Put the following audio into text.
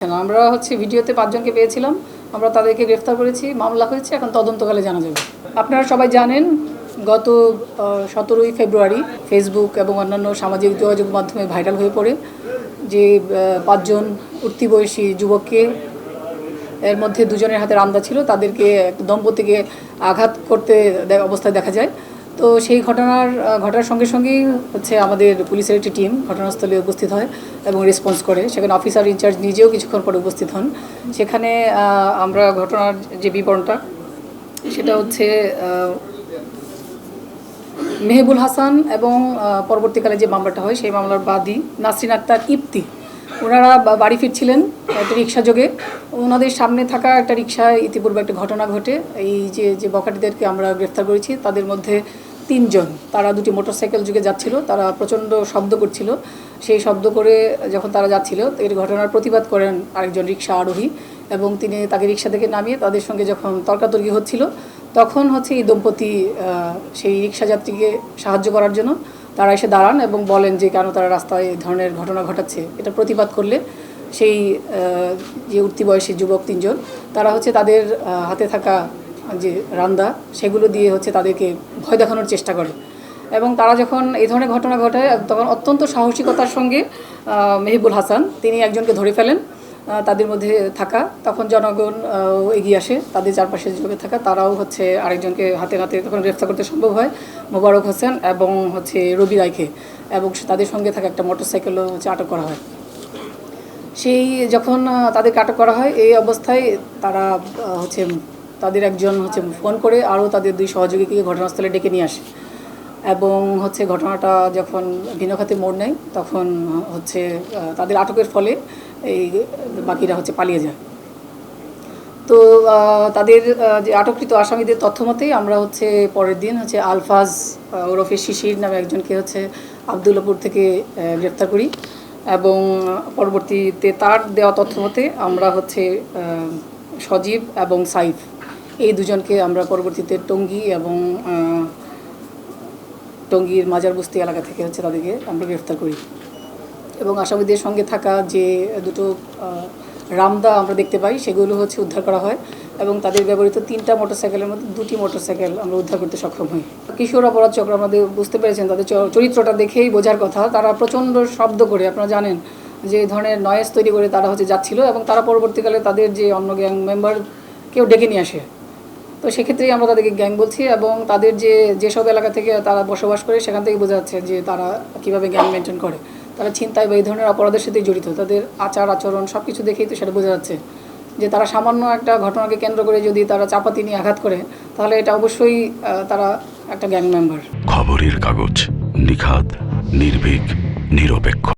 আমরা হচ্ছে ভিডিওতে পাঁচজনকে পেয়েছিলাম, আমরা তাদেরকে গ্রেফতার করেছি, মামলা হয়েছে, এখন তদন্তকালে জানা যাবে। আপনারা সবাই জানেন, গত সতেরোই ফেব্রুয়ারি ফেসবুক এবং অন্যান্য সামাজিক যোগাযোগ মাধ্যমে ভাইরাল হয়ে পড়ে যে পাঁচজন উঠতি বয়সী যুবককে, এর মধ্যে দুজনের হাতে রান্দা ছিল, তাদেরকে দম্পতিকে আঘাত করতে অবস্থায় দেখা যায়। তো সেই ঘটনার ঘটার সঙ্গে সঙ্গেই হচ্ছে আমাদের পুলিশের একটি টিম ঘটনাস্থলে উপস্থিত হয় এবং রেসপন্স করে। সেখানে অফিসার ইনচার্জ নিজেও কিছুক্ষণ পরে উপস্থিত হন। সেখানে আমরা ঘটনার যে বিবরণটা, সেটা হচ্ছে মেহবুল হাসান এবং পরবর্তীকালে যে মামলাটা হয়, সেই মামলার বাদী নাসরিন আক্তার ইপ্তি ওনারা বাড়ি ফিরছিলেন একটা রিক্সা যোগে। ওনাদের সামনে থাকা একটা রিক্সায় ইতিপূর্বে একটা ঘটনা ঘটে। এই যে যে বখাটিদেরকে আমরা গ্রেফতার করেছি, তাদের মধ্যে তিনজন। তারা দুটি মোটরসাইকেল যুগে যাচ্ছিল, তারা প্রচণ্ড শব্দ করছিল। সেই শব্দ করে যখন তারা যাচ্ছিল, এর ঘটনার প্রতিবাদ করেন আরেকজন রিক্সা আরোহী এবং তিনি তাকে রিক্সা থেকে নামিয়ে তাদের সঙ্গে যখন তর্কাতর্কি হচ্ছিল, তখন হচ্ছে এই দম্পতি সেই রিক্সা যাত্রীকে সাহায্য করার জন্য তারা এসে দাঁড়ান এবং বলেন যে কেন তারা রাস্তায় এই ধরনের ঘটনা ঘটাচ্ছে। এটা প্রতিবাদ করলে সেই যে উঠতি বয়সী যুবক তিনজন, তারা হচ্ছে তাদের হাতে থাকা যে রান্দা, সেগুলো দিয়ে হচ্ছে তাদেরকে ভয় দেখানোর চেষ্টা করে। এবং তারা যখন এই ধরনের ঘটনা ঘটায় তখন অত্যন্ত সাহসিকতার সঙ্গে মেহবুল হাসান, তিনি একজনকে ধরে ফেলেন তাদের মধ্যে থাকা। তখন জনগণ এগিয়ে আসে, তাদের চারপাশে যোগে থাকা, তারাও হচ্ছে আরেকজনকে হাতে হাতে তখন গ্রেফতার করতে সম্ভব হয়, মোবারক হোসেন এবং হচ্ছে রবি রায়কে। এবং তাদের সঙ্গে থাকা একটা মোটরসাইকেলও হচ্ছে আটক করা হয়। সেই যখন তাদেরকে আটক করা হয়, এই অবস্থায় তারা হচ্ছে তাদের একজন হচ্ছে ফোন করে, আরও তাদের দুই সহযোগীকে ঘটনাস্থলে ডেকে নিয়ে আসে। এবং হচ্ছে ঘটনাটা যখন ভিন্ন খাতে মোড় নেয়, তখন হচ্ছে তাদের আটকের ফলে এই বাকিরা হচ্ছে পালিয়ে যায়। তো তাদের যে আটককৃত আসামিদের তথ্য মতেই আমরা হচ্ছে পরের দিন হচ্ছে আলফাজ ওরফে শিশির নামে একজনকে হচ্ছে আবদুল্লাপুর থেকে গ্রেপ্তার করি। এবং পরবর্তীতে তার দেওয়া তথ্য মতে আমরা হচ্ছে সজীব এবং সাইফ। এই দুজনকে আমরা পরবর্তীতে টঙ্গী এবং টঙ্গীর মাজারবস্তি এলাকা থেকে হচ্ছে তাদেরকে আমরা গ্রেফতার করি। এবং আসামিদের সঙ্গে থাকা যে দুটো রামদা আমরা দেখতে পাই, সেগুলো হচ্ছে উদ্ধার করা হয় এবং তাদের ব্যবহৃত তিনটা মোটরসাইকেলের মধ্যে দুটি মোটরসাইকেল আমরা উদ্ধার করতে সক্ষম হই। কিশোর অপরাধ চক্র আমাদের বুঝতে পেরেছেন, তাদের চরিত্রটা দেখেই বোঝার কথা। তারা প্রচণ্ড শব্দ করে, আপনারা জানেন যে ধরনের নয়েজ তৈরি করে তারা হচ্ছে যাচ্ছিল এবং তারা পরবর্তীকালে তাদের যে অন্য গ্যাং মেম্বার কেউ ডেকে নিয়ে আসে। তো সেক্ষেত্রেই আমরা তাদেরকে গ্যাং বলছি এবং তাদের যে, যেসব এলাকা থেকে তারা বসবাস করে সেখান থেকে বোঝা যাচ্ছে যে তারা কীভাবে গ্যাং মেনটেন করে। তারা চিন্তায় বা এই ধরনের অপরাধের সাথে জড়িত। তাদের আচার, আচরণ সব কিছু দেখেই তো সেটা বোঝা যাচ্ছে যে তারা সামান্য একটা ঘটনাকে কেন্দ্র করে যদি তারা চাপাতি নিয়ে আঘাত করে, তাহলে এটা অবশ্যই তারা একটা গ্যাং মেম্বার। খবরের কাগজ নিখাদ, নির্ভীক, নিরপেক্ষ।